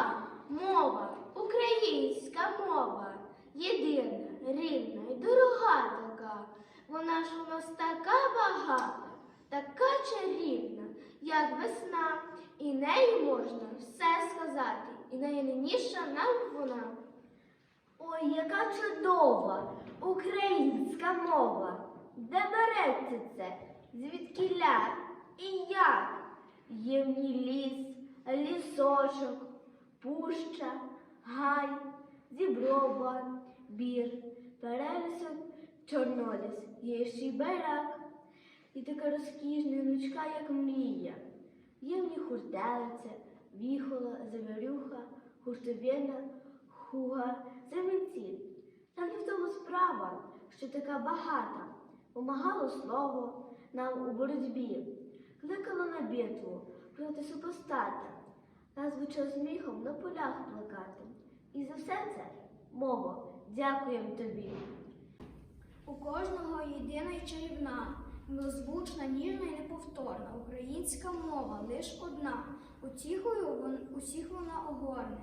Мова, мова, українська мова, єдина, рідна і дорога така. Вона ж у нас така багата, така чарівна, як весна, і нею можна все сказати, і найрівніша нам вона. Ой, яка чудова українська мова, де береться це, звідки ля і як? Є в ній ліс, лісочок пуща, гай, зіброва, бір, перелісок, чорноліс, є ще й байрак. І така розкішна ручка, як мрія. Є в ній хурделиця, віхола, завірюха, хуртовина, хуга, землянці. Та не в тому справа, що така багата, помагало слово нам у боротьбі, кликало на битву проти супостата, та звучав сміхом на полях плакати. І за все це, мова, дякуємо тобі. У кожного єдина й чарівна, милозвучна, ніжна і неповторна. Українська мова лиш одна. Утіхою усіх вона огорне.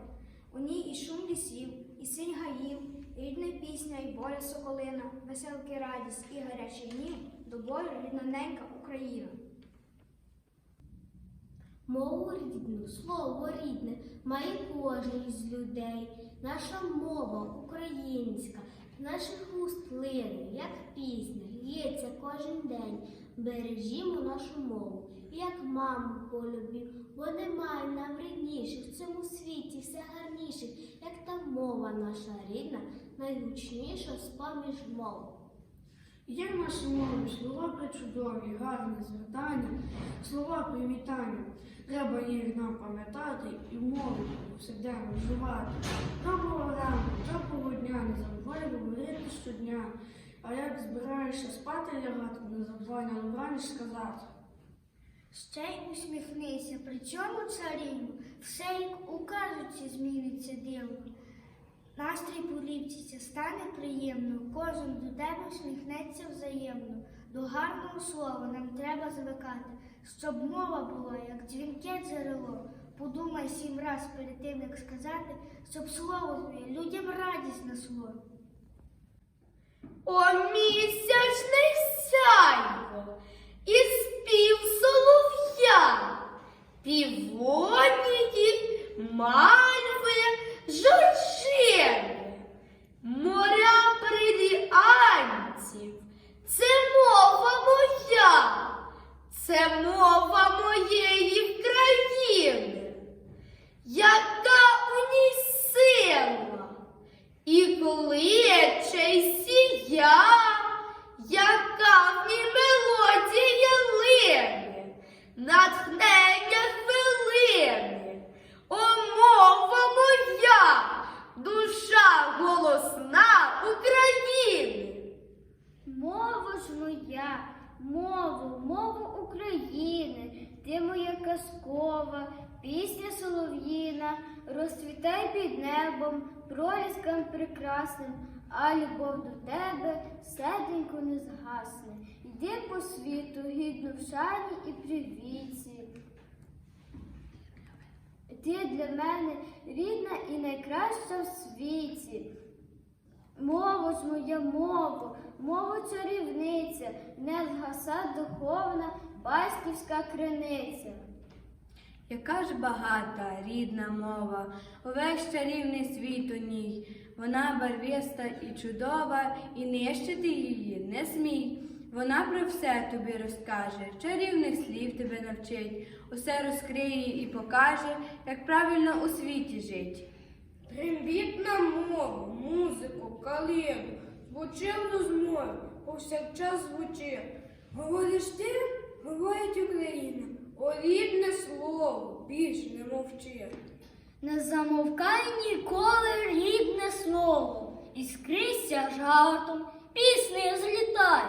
У ній і шум лісів, і синь гаїв, і рідна пісня, і воля соколина, веселки радість, і гарячий гнів, до бою рідноненька Україна. Мову рідну, слово рідне має кожен із людей. Наша мова українська, з наших уст лине, як пісня, лється кожен день. Бережімо нашу мову, як маму полюбів, бо немає нам рідніших в цьому світі все гарніших, як та мова наша рідна, найгучніша з поміж мов. Є в нашій мові слова причудові, гарне звертання, слова привітання. Треба їх нам пам'ятати і мову повсякденно вживати. Доброго ранку, доброго дня, не забувай говорити щодня. А як збираєшся спати лягати, не забувай на добраніч сказати. Ще й усміхнися, при цьому царівну, все як у казуці зміниться дивно. Настрій поліпчиться, стане приємно, кожен до тебе усміхнеться взаємно. До гарного слова нам треба звикати, щоб мова була, як дзвінке джерело. Подумай сім раз перед тим, як сказати, щоб слово твоє людям радість несло. О місячне сяйво і спів солов'я, півонії, мальви, жоржини, моря бриліантів. Це мова моя, це мова моєї країни, яка у ній сила. І кличе й сія, яка в ній мелодія лине, натхнення хвилини, о мова моя, душа голосна України. Мова ж моя, мова, мова України, ти моя казкова, пісня солов'їна, розцвітай під небом, проліскам прекрасним, а любов до тебе серденько не згасне. Йди по світу, гідно в шані і привіті. Ти для мене рідна і найкраща в світі. Мова ж моя мова, мова чарівниця, не згаса духовна батьківська криниця. Яка ж багата, рідна мова, увесь чарівний світ у ній. Вона барвиста і чудова, і нищити її не смій. Вона про все тобі розкаже, чарівних слів тебе навчить, усе розкриє і покаже, як правильно у світі жить. Трембітна мова, музику, калину, звучив розмови, повсякчас звучить. Говориш ти, говорить Україна, о рідне слово, більш не мовчи. Не замовкай ніколи рідне слово, і скрися жартом піснею злітай.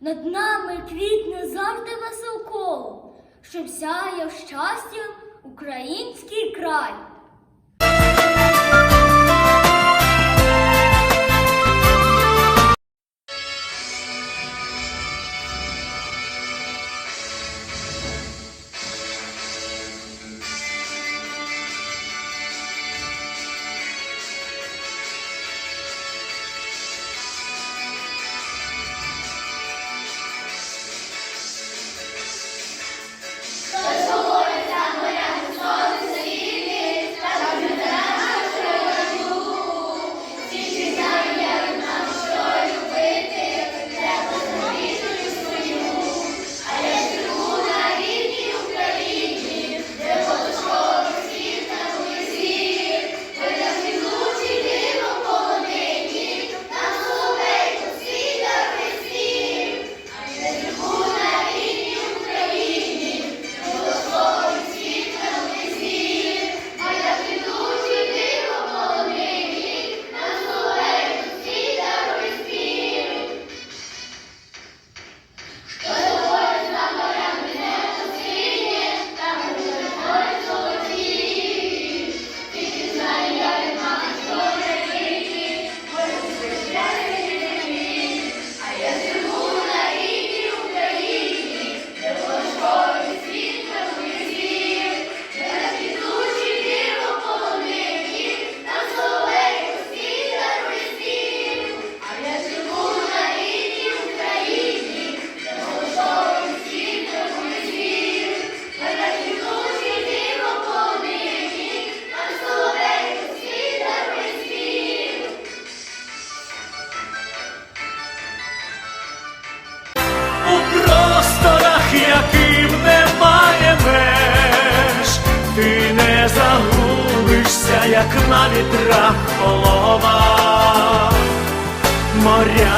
Над нами квітне завжди веселково, щоб сяяв щастям український край. Полова, моря